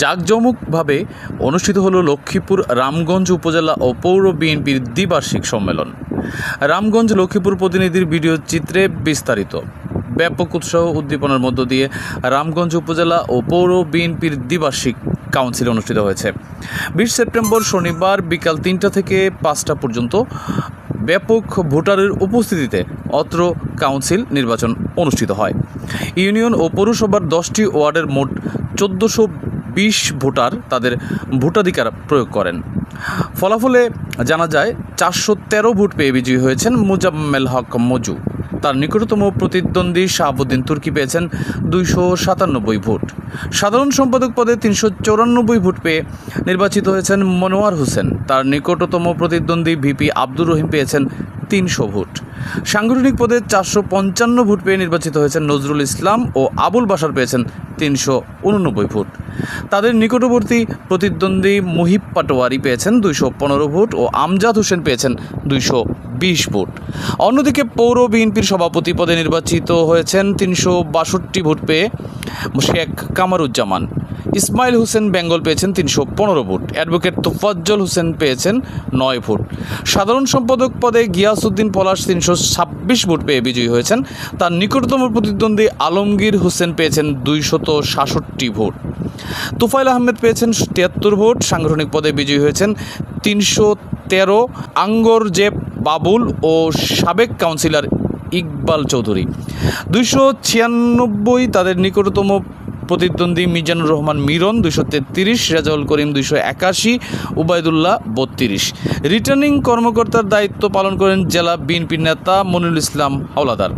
জাঁকজমকভাবে অনুষ্ঠিত হলো লক্ষ্মীপুর রামগঞ্জ উপজেলা ও পৌর বিএনপির দ্বিবার্ষিক সম্মেলন। রামগঞ্জ লক্ষ্মীপুর প্রতিনিধির ভিডিও চিত্রে বিস্তারিত। ব্যাপক উৎসাহ উদ্দীপনার মধ্য দিয়ে রামগঞ্জ উপজেলা ও পৌর বিএনপির দ্বিবার্ষিক কাউন্সিল অনুষ্ঠিত হয়েছে। বিশ সেপ্টেম্বর শনিবার বিকাল তিনটা থেকে পাঁচটা পর্যন্ত ব্যাপক ভোটারের উপস্থিতিতে অত্র কাউন্সিল নির্বাচন অনুষ্ঠিত হয়। ইউনিয়ন ও পৌরসভার দশটি ওয়ার্ডের মোট চোদ্দোশো বিশ ভোটার তাদের ভোটাধিকার প্রয়োগ করেন। ফলাফলে জানা যায়, চারশো তেরো ভোট পেয়ে বিজয়ী হয়েছেন মুজাম্মেল হক মজু। তার নিকটতম প্রতিদ্বন্দ্বী শাহাবুদ্দিন তুর্কি পেয়েছেন দুইশো সাতানব্বই ভোট। সাধারণ সম্পাদক পদে তিনশো চৌরানব্বই ভোট পেয়ে নির্বাচিত হয়েছেন মনোয়ার হোসেন। তার নিকটতম প্রতিদ্বন্দ্বী ভিপি আব্দুর রহিম পেয়েছেন তিনশো ভোট। সাংগঠনিক পদে চারশো পঞ্চান্ন ভোট পেয়ে নির্বাচিত হয়েছেন নজরুল ইসলাম ও আবুল বাসার পেয়েছেন তিনশো উননব্বই ভোট। তাদের নিকটবর্তী প্রতিদ্বন্দ্বী মুহিব পাটোয়ারি পেয়েছেন দুইশো পনেরো ভোট ও আমজাদ হোসেন পেয়েছেন দুইশো বিশ ভোট। অন্যদিকে পৌর বিএনপির সভাপতি পদে নির্বাচিত হয়েছেন তিনশো বাষট্টি ভোট পেয়ে শেখ কামারুজ্জামান। ইসমাইল হোসেন বেঙ্গল পেয়েছেন তিনশো পনেরো ভোট। অ্যাডভোকেট তোফাজ্জল হোসেন পেয়েছেন নয় ভোট। সাধারণ সম্পাদক পদে গিয়াসউদ্দিন পলাশ তিনশো ছাব্বিশ ভোট পেয়ে বিজয়ী হয়েছেন। তার নিকটতম প্রতিদ্বন্দ্বী আলমগীর হোসেন পেয়েছেন দুইশত সাতষট্টি ভোট। তুফাইল আহমেদ পেয়েছেন তিয়াত্তর ভোট। সাংগঠনিক পদে বিজয়ী হয়েছেন তিনশো তেরো আঙ্গরজেব বাবুল ও সাবেক কাউন্সিলর ইকবাল চৌধুরী। দুইশো ছিয়ানব্বই তাদের নিকটতম প্রতিদ্বন্দ্বী মিজানুর রহমান মিরন দুইশো তেত্রিশ, রেজাউল করিম দুইশো একাশি, উবায়দুল্লাহ বত্রিশ। রিটার্নিং কর্মকর্তার দায়িত্ব পালন করেন জেলা বিএনপির নেতা মনিরুল ইসলাম হাওলাদার।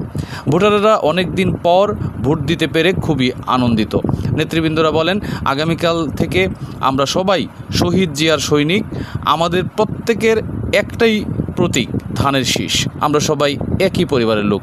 ভোটাররা অনেক দিন পর ভোট দিতে পেরে খুবই আনন্দিত। নেতৃবৃন্দরা বলেন, আগামীকাল থেকে আমরা সবাই শহীদ জিয়ার সৈনিক। আমাদের প্রত্যেকের একটাই প্রতীক, ধানের শীষ। আমরা সবাই একই পরিবারের লোক।